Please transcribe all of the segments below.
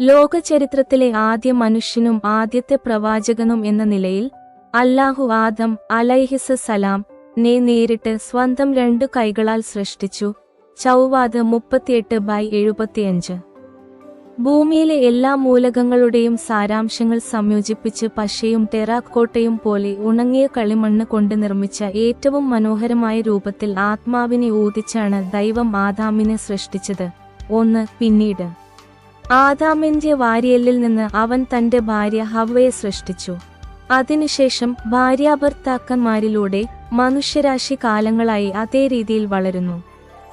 ലോകചരിത്രത്തിലെ ആദ്യ മനുഷ്യനും ആദ്യത്തെ പ്രവാചകനും എന്ന നിലയിൽ അല്ലാഹു ആദം അലൈഹിസ് സലാം നെ നേരിട്ട് സ്വന്തം രണ്ടു കൈകളാൽ സൃഷ്ടിച്ചു. ചൗവാദ് മുപ്പത്തിയെട്ട് ബൈ എഴുപത്തിയഞ്ച്. ഭൂമിയിലെ എല്ലാ മൂലകങ്ങളുടെയും സാരാംശങ്ങൾ സംയോജിപ്പിച്ച് പശയും ടെറാക്കോട്ടയും പോലെ ഉണങ്ങിയ കളിമണ്ണ് കൊണ്ട് നിർമ്മിച്ച ഏറ്റവും മനോഹരമായ രൂപത്തിൽ ആത്മാവിനെ ഊതിച്ചാണ് ദൈവം ആദാമിനെ സൃഷ്ടിച്ചത്. ഒന്ന് പിന്നീട്. ആദാമിന്റെ വാരിയലിൽ നിന്ന് അവൻ തന്റെ ഭാര്യ ഹവയെ സൃഷ്ടിച്ചു. അതിനുശേഷം ഭാര്യാഭർത്താക്കന്മാരിലൂടെ മനുഷ്യരാശി കാലങ്ങളായി അതേ രീതിയിൽ വളരുന്നു.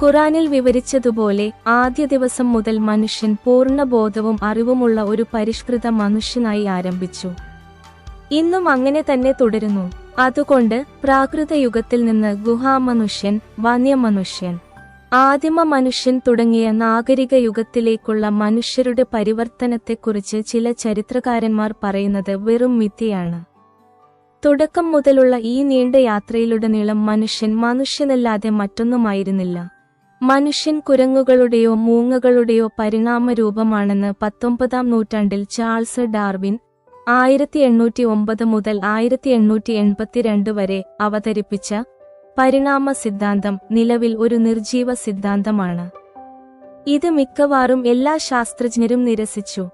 ഖുറാനിൽ വിവരിച്ചതുപോലെ ആദ്യ ദിവസം മുതൽ മനുഷ്യൻ പൂർണ ബോധവും അറിവുമുള്ള ഒരു പരിഷ്കൃത മനുഷ്യനായി ആരംഭിച്ചു. ഇന്നും അങ്ങനെ തന്നെ തുടരുന്നു. അതുകൊണ്ട് പ്രാകൃത യുഗത്തിൽ നിന്ന് ഗുഹാമനുഷ്യൻ വന്യമനുഷ്യൻ ആദിമ മനുഷ്യൻ തുടങ്ങിയ നാഗരിക യുഗത്തിലേക്കുള്ള മനുഷ്യരുടെ പരിവർത്തനത്തെക്കുറിച്ച് ചില ചരിത്രകാരന്മാർ പറയുന്നത് വെറും മിഥ്യയാണ്. തുടക്കം മുതലുള്ള ഈ നീണ്ട യാത്രയിലുടനീളം മനുഷ്യൻ മനുഷ്യനല്ലാതെ മറ്റൊന്നുമായിരുന്നില്ല. മനുഷ്യൻ കുരങ്ങുകളുടെയോ മൂങ്ങകളുടെയോ പരിണാമ രൂപമാണെന്ന് പത്തൊമ്പതാം നൂറ്റാണ്ടിൽ ചാൾസ് ഡാർവിൻ ആയിരത്തി എണ്ണൂറ്റി ഒമ്പത് മുതൽ ആയിരത്തി എണ്ണൂറ്റി എൺപത്തിരണ്ട് വരെ അവതരിപ്പിച്ച പരിണാമ സിദ്ധാന്തം നിലവിൽ ഒരു നിർജീവ സിദ്ധാന്തമാണ് ഇത് മിക്കവാറും എല്ലാ ശാസ്ത്രജ്ഞരും നിരസിച്ചു.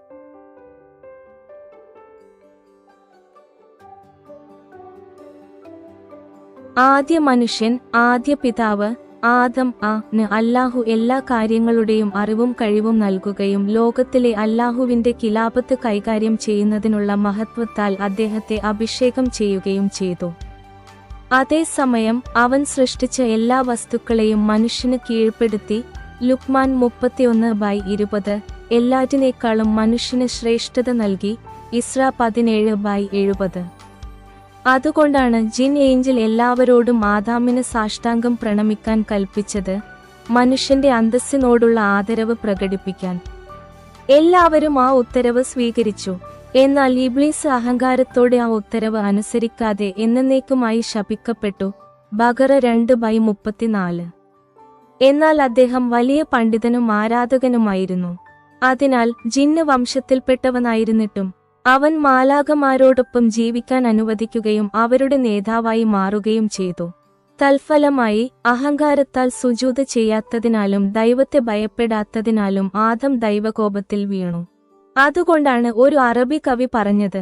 ആദ്യ മനുഷ്യൻ ആദ്യ പിതാവ് ആദം ആ ന് അല്ലാഹു എല്ലാ കാര്യങ്ങളുടെയും അറിവും കഴിവും നൽകുകയും ലോകത്തിലെ അല്ലാഹുവിന്റെ കിലാപത്ത് കൈകാര്യം ചെയ്യുന്നതിനുള്ള മഹത്വത്താൽ അദ്ദേഹത്തെ അഭിഷേകം ചെയ്യുകയും ചെയ്തു. അതേസമയം അവൻ സൃഷ്ടിച്ച എല്ലാ വസ്തുക്കളെയും മനുഷ്യന് കീഴ്പ്പെടുത്തി. ലുക്മാൻ മുപ്പത്തിയൊന്ന് ബൈ ഇരുപത്. എല്ലാറ്റിനേക്കാളും മനുഷ്യന് ശ്രേഷ്ഠത നൽകി. ഇസ്ര പതിനേഴ് ബൈ എഴുപത്. അതുകൊണ്ടാണ് ജിൻ ഏഞ്ചൽ എല്ലാവരോടും ആദാമിന് സാഷ്ടാംഗം പ്രണമിക്കാൻ കൽപ്പിച്ചത്. മനുഷ്യന്റെ അന്തസ്സിനോടുള്ള ആദരവ് പ്രകടിപ്പിക്കാൻ. എല്ലാവരും ആ ഉത്തരവ് സ്വീകരിച്ചു. എന്നാൽ ഇബ്ലീസ് അഹങ്കാരത്തോടെ ആ ഉത്തരവ് അനുസരിക്കാതെ എന്നേക്കുമായി ശപിക്കപ്പെട്ടു. ബഗറ രണ്ട് ബൈ മുപ്പത്തിനാല്. എന്നാൽ അദ്ദേഹം വലിയ പണ്ഡിതനും ആരാധകനുമായിരുന്നു. അതിനാൽ ജിന്ന് വംശത്തിൽപ്പെട്ടവനായിരുന്നിട്ടും അവൻ മാലാകമാരോടൊപ്പം ജീവിക്കാൻ അനുവദിക്കുകയും അവരുടെ നേതാവായി മാറുകയും ചെയ്തു. തൽഫലമായി അഹങ്കാരത്താൽ സുജൂത ചെയ്യാത്തതിനാലും ദൈവത്തെ ഭയപ്പെടാത്തതിനാലും ആദം ദൈവകോപത്തിൽ വീണു. അതുകൊണ്ടാണ് ഒരു അറബി കവി പറഞ്ഞത്.